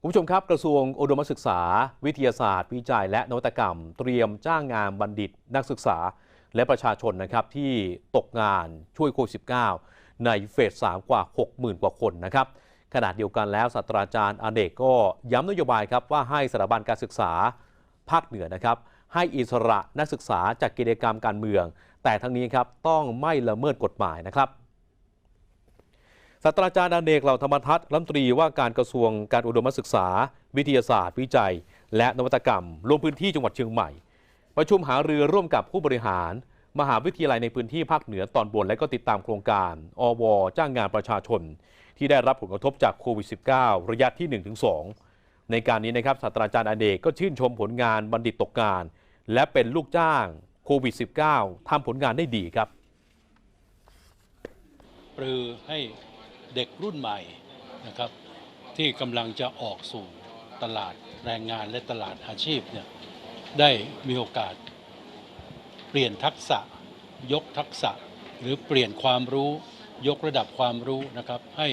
คุณผู้ชมครับกระทรวงอุดมศึกษา วิทยาศาสตร์ วิจัย และนวัตกรรม เตรียมจ้างงานบัณฑิต นักศึกษา และประชาชนนะครับที่ตกงานช่วยโควิด -19 ในเฟส 3 กว่า 60,000 กว่าคนนะครับขณะเดียวกันแล้วศาสตราจารย์อเนกก็ย้ำนโยบายครับว่าให้สถาบันการศึกษาภาคเหนือนะครับ ให้อิสระนักศึกษาจากกิจกรรมการเมือง แต่ทั้งนี้ครับต้องไม่ละเมิดกฎหมายนะครับ ศาสตราจารย์อเนกเหล่าธรรมทัศน์รัฐมนตรีว่าการกระทรวงการอุดมศึกษา วิทยาศาสตร์ วิจัย และนวัตกรรมลงพื้นที่จังหวัดเชียงใหม่ ประชุมหารือร่วมกับผู้บริหาร มหาวิทยาลัยในพื้นที่ภาคเหนือตอนบน และก็ติดตามโครงการ อว จ้างงานประชาชน ที่ได้รับผลกระทบจากโควิด -19 ระยะที่ 1-2 ในการนี้นะครับศาสตราจารย์อเนกก็ชื่นชมผลงานบัณฑิตตกงาน และเป็นลูกจ้างโควิด -19 ทำผลงานได้ดีครับปรือให้ เด็กรุ่นใหม่นะครับที่กำลังจะออกสู่ตลาดแรงงานและตลาดอาชีพเนี่ยได้มีโอกาส เปลี่ยนทักษะ ยกทักษะ หรือเปลี่ยนความรู้ยกระดับความรู้นะครับ ให้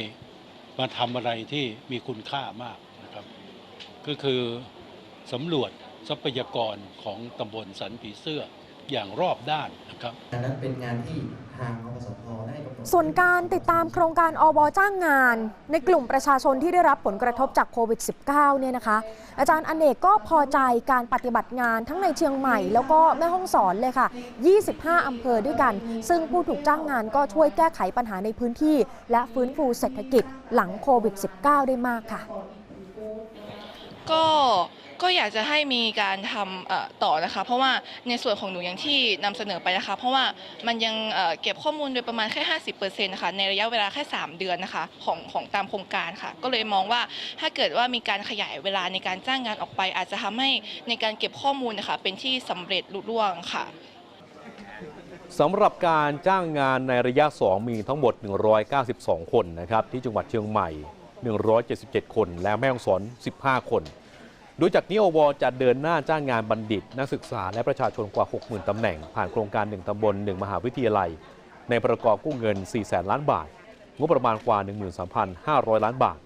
มาทำอะไรที่มีคุณค่ามากนะครับ ก็คือสำรวจทรัพยากรของตำบลสันผีเสื้อ อย่างรอบด้านนะครับอันนั้นเป็นงานที่ทางอสพได้กำหนดส่วนการติดตามโครงการอวจ้างงาน ในกลุ่มประชาชนที่ได้รับผลกระทบจากโควิด -19 เนี่ยนะคะ อาจารย์อเนกก็พอใจการปฏิบัติงานทั้งในเชียงใหม่ แล้วก็แม่ห้องสอนเลยค่ะ 25 อำเภอด้วยกัน ซึ่งผู้ถูกจ้างงานก็ช่วยแก้ไขปัญหาในพื้นที่ และฟื้นฟูเศรษฐกิจหลังโควิด -19 ได้มากค่ะ ก็ ก็อยากจะให้มีการทำต่อนะคะ เพราะว่าในส่วนของหนูอย่างที่นำเสนอไปนะคะ เพราะว่ามันยังเก็บข้อมูลโดยประมาณแค่ 50%นะคะในระยะเวลาแค่ 3 เดือนนะคะของของตามโครงการค่ะ ก็เลยมองว่าถ้าเกิดว่ามีการขยายเวลาในการจ้างงานออกไป อาจจะทำให้ในการเก็บข้อมูลนะคะเป็นที่สำเร็จลุล่วงค่ะสำหรับการจ้างงานในระยะ 2 มีทั้งหมด 192 คนนะครับที่จังหวัดเชียงใหม่ 177 คน และแม่ฮ่องสอน 15 คน โดยจากนี้อวจะเดินหน้าจ้างงานบัณฑิต นักศึกษาและประชาชนกว่า 60,000 ตำแหน่ง ผ่านโครงการ 1 ตำบล 1 มหาวิทยาลัย ในประกอบกู้เงิน 4 แสนล้านบาท งบประมาณกว่า 13,500 ล้านบาท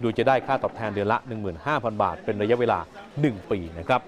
โดยจะได้ค่าตอบแทนเดือนละ 15,000 บาท เป็นระยะเวลา 1 ปีนะครับ